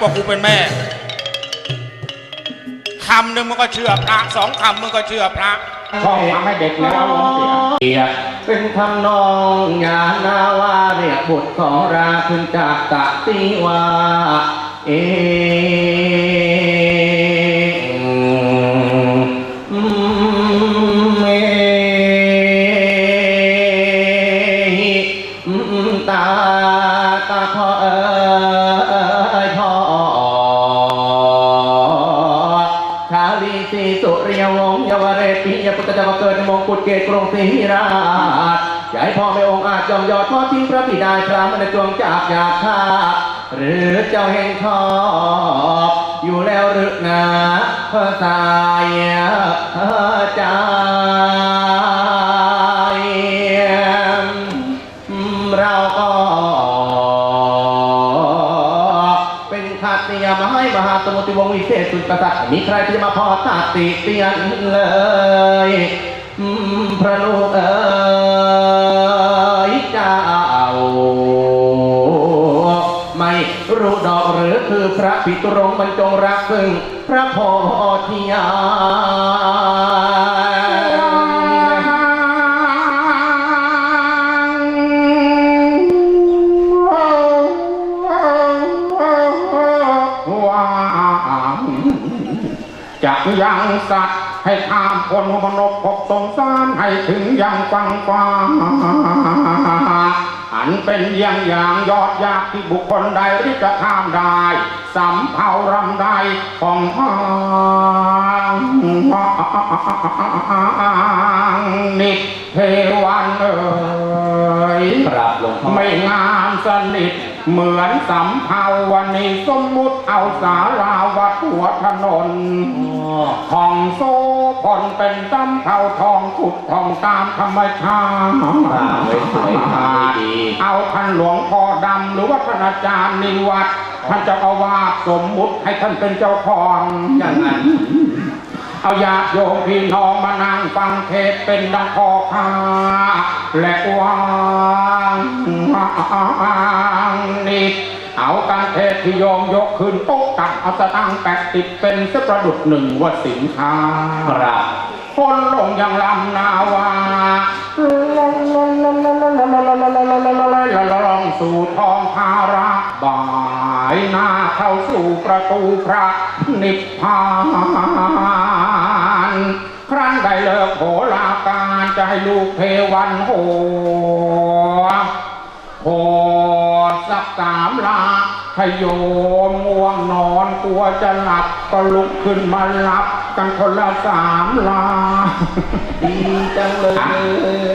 กว่ากูเป็นแม่คำหนึ่งมึงก็เชื่อพระสองคำมึงก็เชื่อพระชองทำให้เด็กแล้วล้มเสียเสียเป็นคำนองยานาวาเรียกบุตรของราขึ้นจากตะติวาเอ เกศกรงศรีราชอย่าให้พ่อไม่องค์อาจจอมยอดทอดทิ้งพระบิดาพระมนจวงจากอยากฆ่าหรือเจ้าเห็นชอบอยู่แล้วหรือนาพื่อสายใจเราก็ เป็นขาเตียมาให้มหาสมุทรวงศ์วิเศษสุดกษัตริย์มีใครที่จะมาพอตัดติเตียนเลย พระลูกเอ๋ยเจ้า ไม่รู้ดอกหรือคือพระปิตุรงค์บรรจงรักซึ่งพระพธิญาณว่าจะยังสัตว์ ให้ข้ามคนมนบพบสงสารให้ถึงยังฟังฟ้าอันเป็นเยี่ยงอย่างยอดยากที่บุคคลใดที่จะข้ามได้สำเภารำใดของทางนิเทวันเอ่ยครับหลวงพ่อไม่งามสนิท เหมือนสำเภาวันนี้สมมุติเอาสาราวัดหัวถนนทองโซพลเป็นสำเภาทองขุดทองตามธรรมชาติไว้สวยงามดีเอาท่านหลวงพ่อดำหรือว่าท่านอาจารย์นิวัตรท่านเจ้าอาวาสสมมุติให้ท่านเป็นเจ้าของอย่างนั้น เอาญาโยมพี่น้องมานั่งฟังเทศเป็นดังพอคาและวางนิดเอาการเทศที่ยอมยกขึ้นโกตักเอาตะตั้งแปดติดเป็นสประดุดหนึ่งว่าสินค้าครับคนลงยังลำนาวาลงสู่ท้ลงลาลาลา ยหน้าเข้าสู่ประตูพระนิพพานครั้นได้เลิกโหราการจะให้ลูกเทวันโหโหดสักสามลาถ้าโยมง่วงนอนกลัวจะหลับก็ลุกขึ้นมาหลับกันคนละสามลาดีจังเลย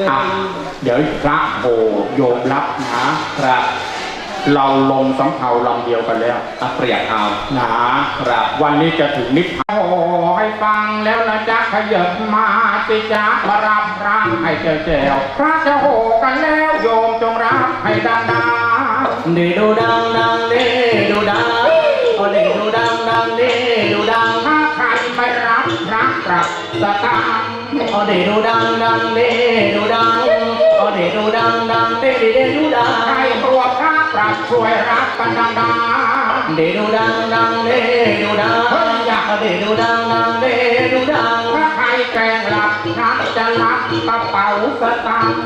อะเดี๋ยวพระโหโยมรับนะครับ เราลงสำเภาลำเดียวกันแล้วอะเปรียบเอานะครับวันนี้จะถึงนิพพานโอ้ให้ฟังแล้วนะจ๊ะขยับมาสิจ๊ะมารับร่างให้เจ้าแจวพระจะโหกันแล้วโยมจงรับให้ดังๆเดดูดังดังเดดูดังโอเดดูดังดังเดดูดังถ้าใครไม่รับรักปรับสตางค์โอเดดูดังดังเดดูดังโอเดดูดังดังเดเดเดดูดังใครกลัวพ ระปรับช่วยรับกันดังเดดูดังดังเดดูดังโอเดดูดังดังเดดูดังๆถ้าใครแกล้งหลับนักจะรับกระเป๋าสตางค์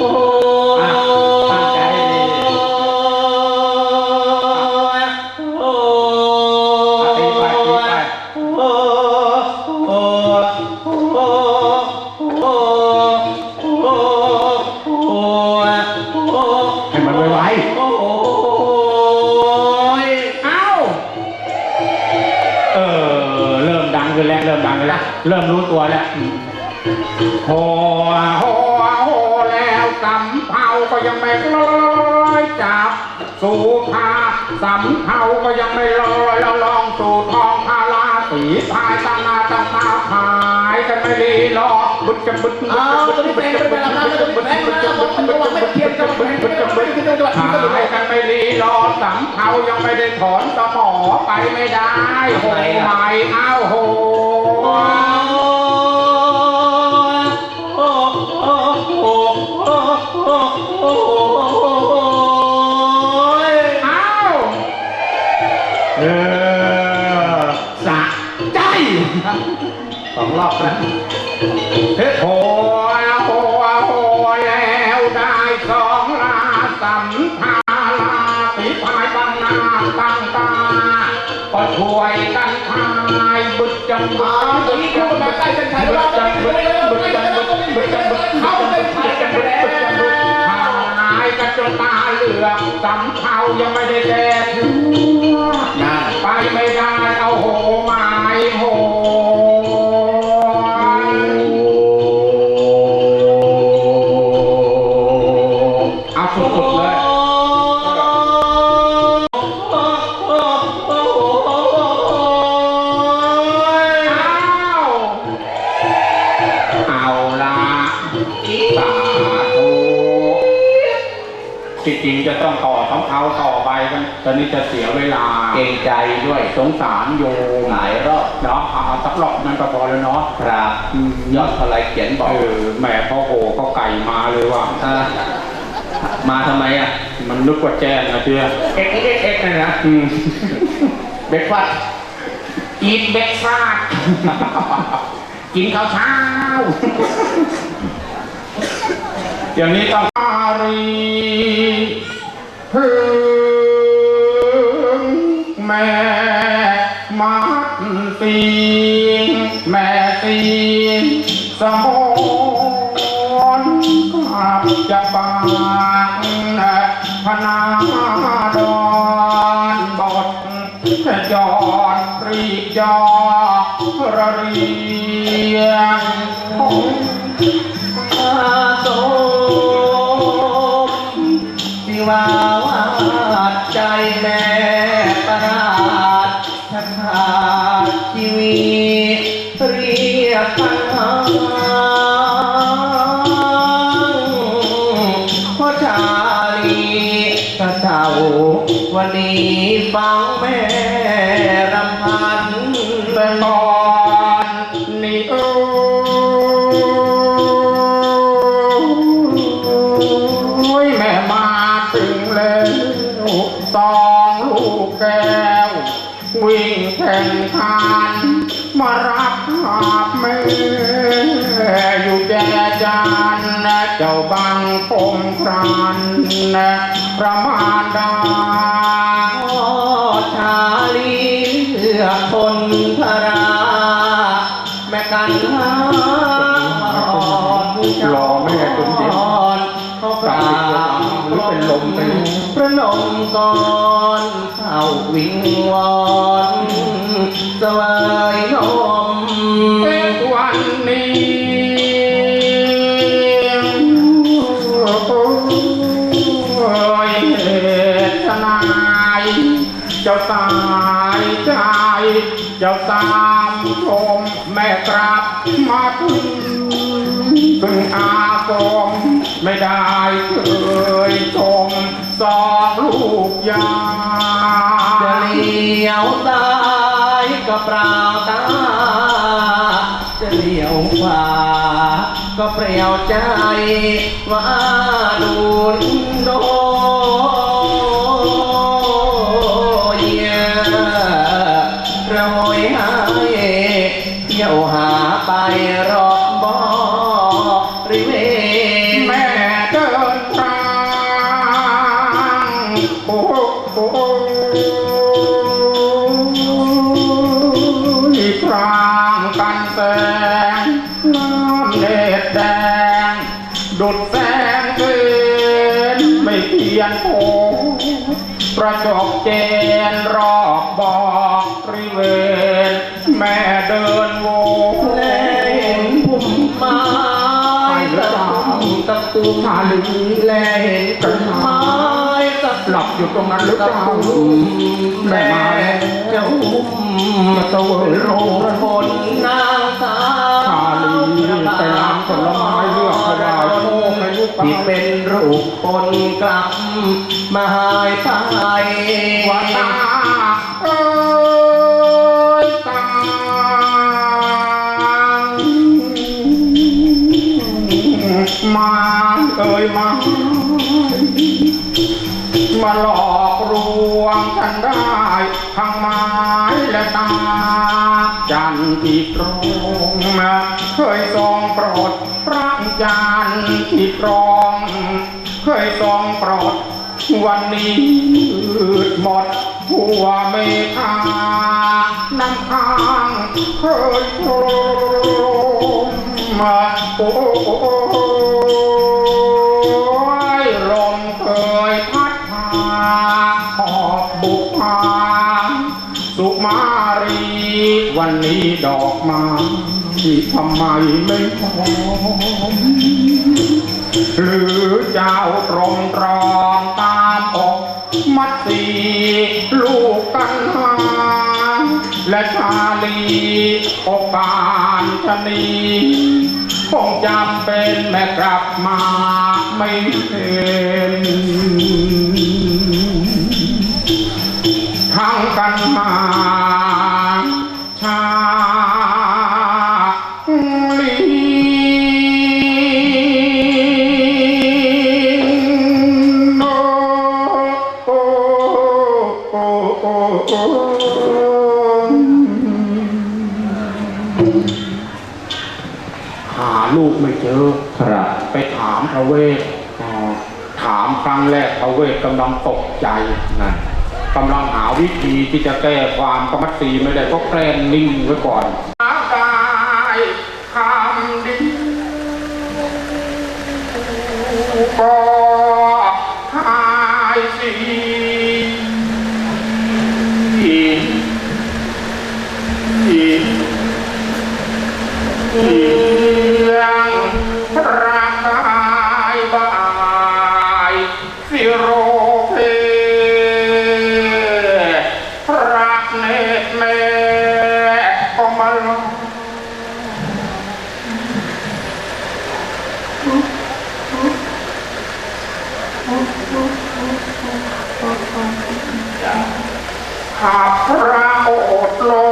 โอ้ ยังไม่ลอยจับสู่พาสำเภาก็ยังไม่ลอยแล้วลองสู่ทองพาราสีพายตั้งนาตั้งตาพายกันไม่รีรอบึดจะบึดบึดอ้าวจะตัวนี้บึเป็นดจะเป็นบึดเป็นจะอะไรบึดตัวจะนี้บึดเป็นจะอะไรบึดตัวจะนี้บึไม่ดเทียมจะกับบึดมันหายกันไม่รีรอสำเภายังไม่ได้ถอนสมอไปไม่ได้โหไม่เอาโหโอ้โเฮ้โหโหโหแล้วได้สองลาสัมภาลาปีพายบังนาตั้งตาก็ช่วยกันทายบึดจังบึดบึดจังบึดจังบึดจับจังบึดบึดจังบึดบึดจังบึดเขาไปทยกันบึดบึดจังบึดหายกันจนตาเหลือกสำเภายังไม่ได้แก่ถึง จะเสียเวลาเกรงใจด้วยสงสารโยมหลายรอบเนาะเอาเอาสักรอบนั้นก็พอแล้วเนาะครับอืมยอดเทลายเขียนบอกเออแหม่พ่อโหเขาไก่มาเลยว่ะอะมาทำไมอะ มันนึกว่าแจ้งนะเพื่อเอ็กเอ็กเอ็กเลยนะอืมเบรกฟาสต์อีทเบรกฟาสต์กินข้าวเช้าอย่างนี้ต้องอารีพึ่งแม่มัดตีแม่ตีสมนขับจะปากพนาดอนบทจอดรีบยอระเรียงอาสมที่ว่าวาดใจแม่ วิ่งแข่งขันมารับหาบม่ออยู่แจจานเจ้าบังคมครันประมาณดาชาลีเลือกคนพรา แม่กันหาอ่อแม่จนเจ็บอนเขากราบหรือเป็นลมไป ระนมก่อนเข้าวิงวอนสวายนมเป็นวันนี้โอ้ยเหตุนายเจ้าสายใจเจ้าตามชมแม่กลับมาถึงถึงอากมไม่ได้เคยชม สองลูกยาจะเลี้ยวซ้ายก็เปล่าตา จะเลี้ยวขวาก็เปลี่ยวใจว่าดูนโด ยนโผประจบเจนรอบบอกริเวณ แม่เดินโวแลเห็นพุ่มไม้ตะตุ่มตะตุ่มชาลีแลเห็นต้นไม้ตะหลับอยู่ตรงนั้นหรือเปตะล่าตุ่มแม่จะอุ้มตะเวยโรงคนนาาลีไปร้านผลไม้เลือกก็ได้โชคให้ลูกที่เป็นรูปคนกลับมาหายไปว่าตาเอ้ยตามาเอ้ยมามาหลอกลวงฉันได้ทั้งไม้และตาจันทร์ที่ตรง เคยทรงโปรดพระจันทร์ที่ตรงเคยทรงโปรดวันนี้มืดหมดหัวเมฆาน้ำค้างเคยโผล่มาโอ้ยลมเคยพัดพาหอบบุกพาสุมารี วันนี้ดอกไม้ ที่ทำไมไม่หอมหรือเจ้าตรงตรองตามอกมัดสีลูกกันหาและชาลีโอกานชนีคงจำเป็นแม่กลับมาไม่เห็นทั้งกันมา หาลูกไม่เจอ ครับไปถามพระเวทอ๋อถามครั้งแรกพระเวทกำลังตกใจนั่นกำลังหาวิธีที่จะแก้ความกรรมตรีไม่ได้ก็แกล้งนิ่งไว้ก่อนหาได้คำดีก็หายสิเสียงร่างกายบายสิโรเพรักเนตรแม่ก็มาลอง หากพระโอษฐ์ลง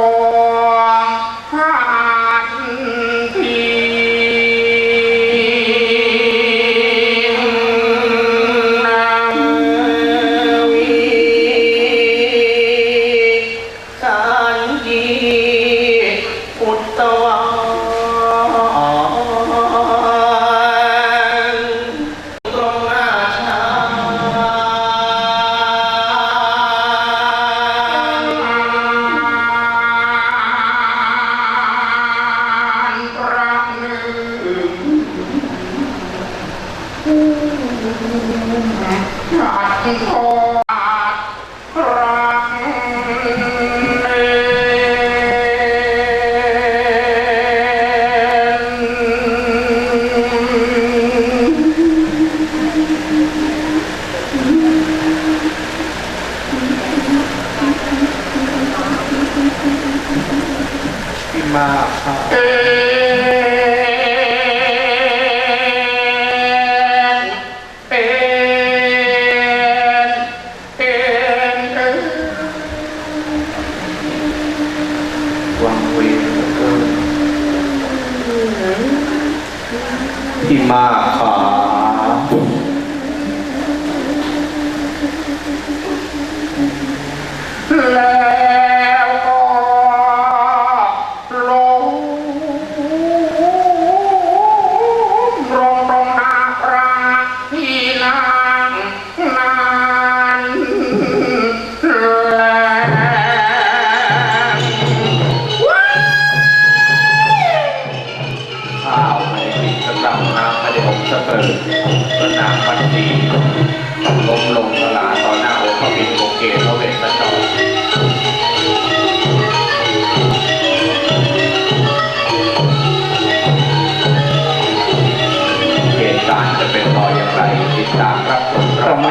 ขาดทอด ที่มาขา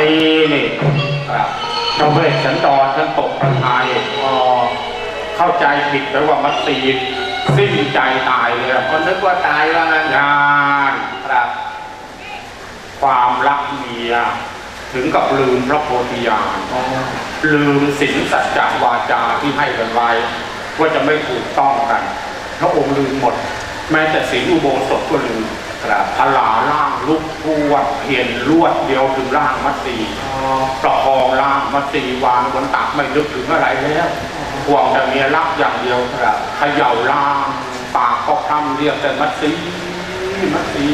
นี้นี่ครับพระเวชสันดรท่านตกพระทัยอ๋อเข้าใจผิดไปว่ามัตสีสิ้นใจตายเลยอะคนนึกว่าตายว่างั้นงานครับ ความรักเมียถึงกับลืมพระโพธิญาณลืมศีลสัจจวาจาที่ให้กันไว้ว่าจะไม่ถูกต้องกันพระองค์ลืมหมด แม้แต่ศีลอุโบสถก็ลืม ครับทลาล่างลุกพวดเห็นลวดเดียวถึงล่างมัดสีประคองล่างมัดสีวางบนตักไม่นึกถึงอะไรแล้วห่วงแต่เมียรักอย่างเดียวครับเขย่าล่างปากก็พร่ำเรียกแต่มัดสีมัดสี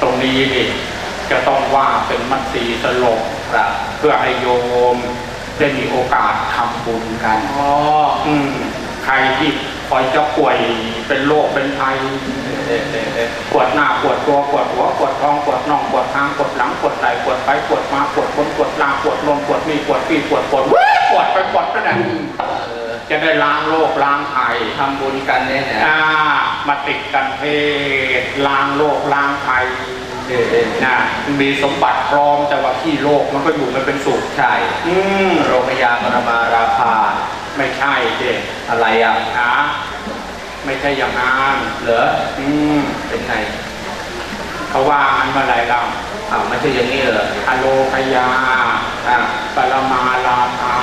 ตรงนี้นี่จะต้องว่าเป็นมัดสีสลบครับเพื่อให้โยมได้มีโอกาสทำบุญกันอ๋ออืมใครที่ คอยจะป่วยเป็นโรคเป็นภัยเอ๊ะเอ๊ะเอ๊ะปวดหน้าปวดตัวปวดหัวปวดท้องปวดน่องปวดทางปวดหลังปวดไหล่ปวดไปปวดมาปวดบนปวดลางปวดลมปวดมีปวดปีปวดปวดปวดไปปวดนั่นแหละเออจะได้ล้างโรคล้างไอทำบุญกันเนี่ยนะอ่ามาติดกันเพศล้างโรคล้างไอเอ๊ะเอ๊ะนะมีสมบัติพร้อมแต่ว่าที่โรคมันก็อยู่ไม่เป็นสุขใช่อืมโรงพยาบาลมาราคา ไม่ใช่เด็กอะไรอะหาไม่ใช่อย่างนั้นเหรออืมเป็นไงเขาว่ามันเมื่อไหรเราอ้าวไม่ใช่อย่างนี้เหรออโลพยาอ่าปรมาลาภา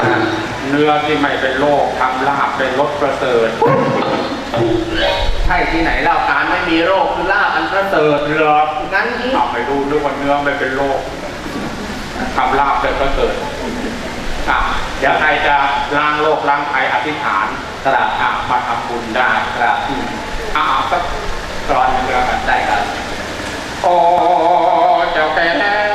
อ่าเนื้อที่ไม่เป็นโรคทำลาบเป็นรสประเสริฐใช่ที่ไหนเล่าการไม่มีโรคคือลาบอันประเสริฐเรืองั้นนี่เอาไปดูนึกว่าเนื้อไม่เป็นโรคทำลาบเป็นประเสริฐ อะเดี๋ยวใครจะล้างโรคล้างภัยอธิษฐานครับอะมาทำบุญได้ครับอืมอะเอาสักกรอนหนึ่งแล้วกันได้ครับโอ้เจ้าแก้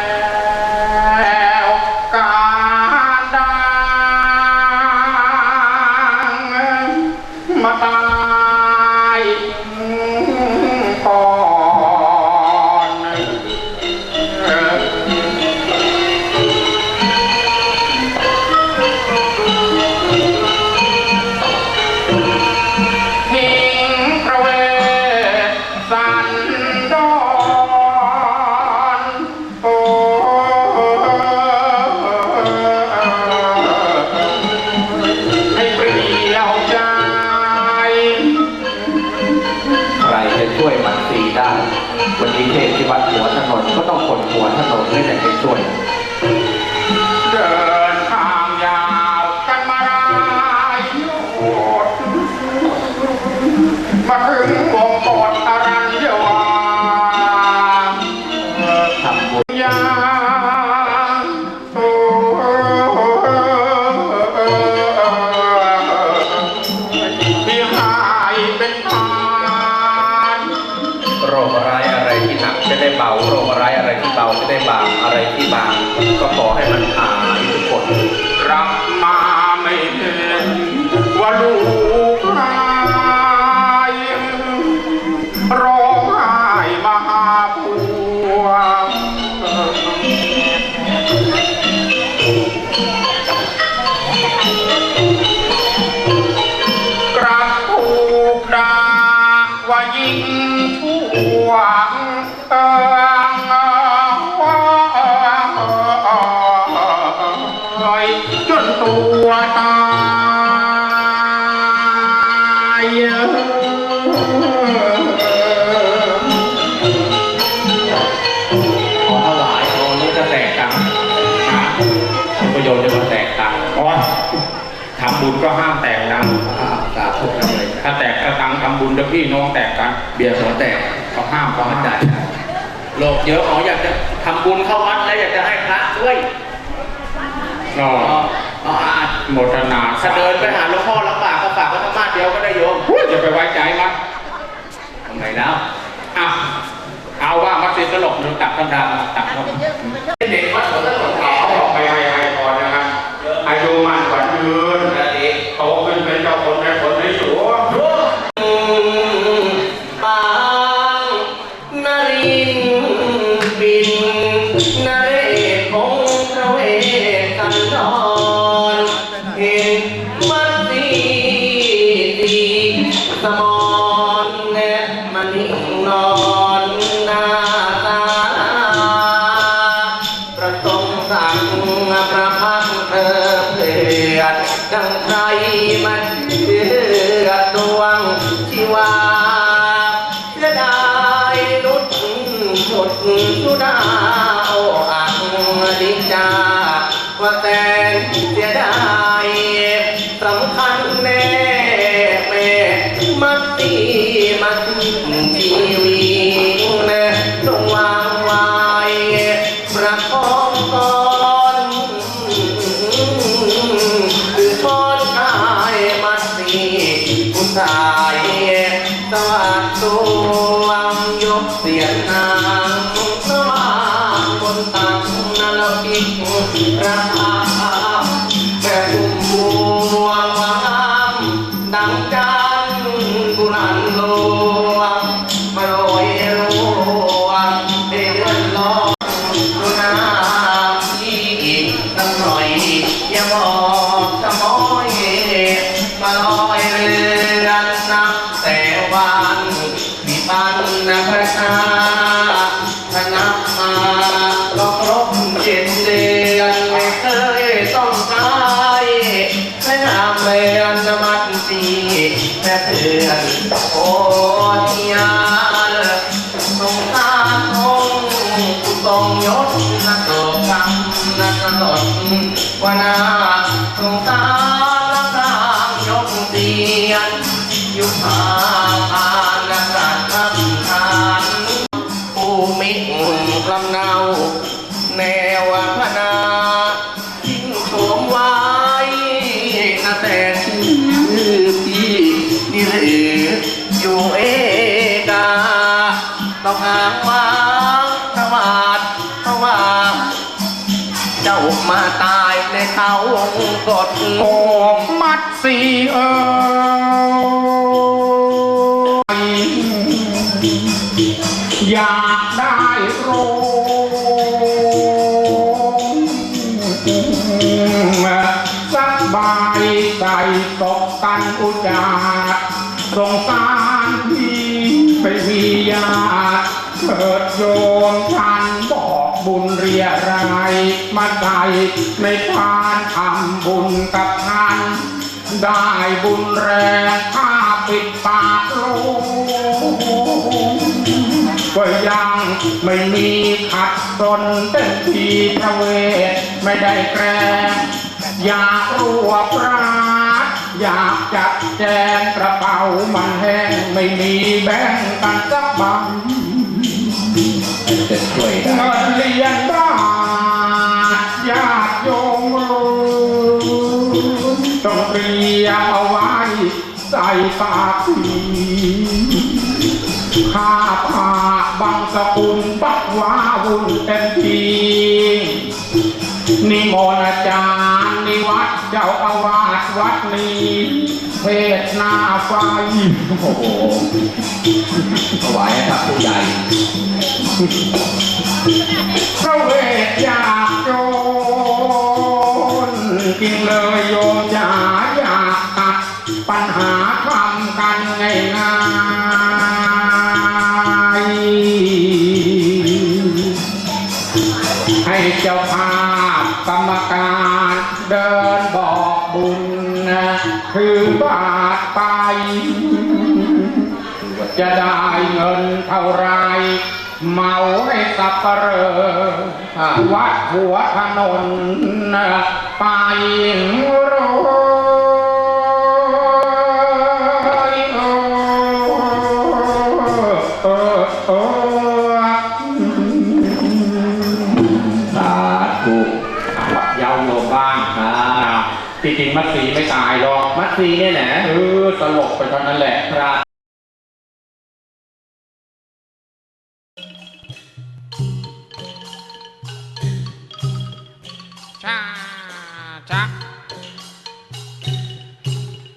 โพี่น้องแตกกัน เบียร์หัวแตกเขาห้ามก็เขาไม่ห้ามได้โลกเยอะอ๋ออยากจะทำบุญเข้าวัดแล้วอยากจะให้พระช่วยก็อ๋ออ๋ออะโมทนาถ้าเดินไปหาหลวงพ่อลำบากก็ฝากไว้ธรรมาสเดียวก็ได้โยมพูดจะไปไว้ใจมันทำไมแล้วอะเอาว่ามัดสิตลกหรือตักกำดังตักกำดัง สุดาโออักดิจาว่าแต่เสียดายสำคัญแน่แม่มัน รียนยุคา กดโอมัดสีเอ๋ยอยากได้โรงสักใบใส่ตกกันอุจาสงสารพี่ไปมีญาติเถิดโยมท่านบอก บุญเรียรายมาใส่ในทานทำบุญกับท่าน ได้บุญแรงข้าปิดปากโลงก็ยังไม่มีขัดสนเต็มทีพระเวทไม่ได้แกล้งอยากรวบรัดอยากจัดแจงกระเป๋ามันแห้งไม่มีแบงกันสักบาท จะช่วยได้ เงินเรียนบ้านญาติโยมรู้ต้องเรียเอาไว้ใส่ปากผีข้าผ้าบางสกุลปักว้าวุ่นเต็มทีนิมนต์อาจารย์นิวัดเจ้าอาวาสวัดนี้ เทศหน้าไฟโอ้โหถวายให้กับผู้ใหญ่พระเวทอยากโจรกินเลยโยมจ๋าอยากตัดปัญหาทำกันง่าย บาทไป จะได้เงินเท่าไร เมาให้สับเปรอวัดหัวถนนไปรู้ ฟรีเนี่ยนะ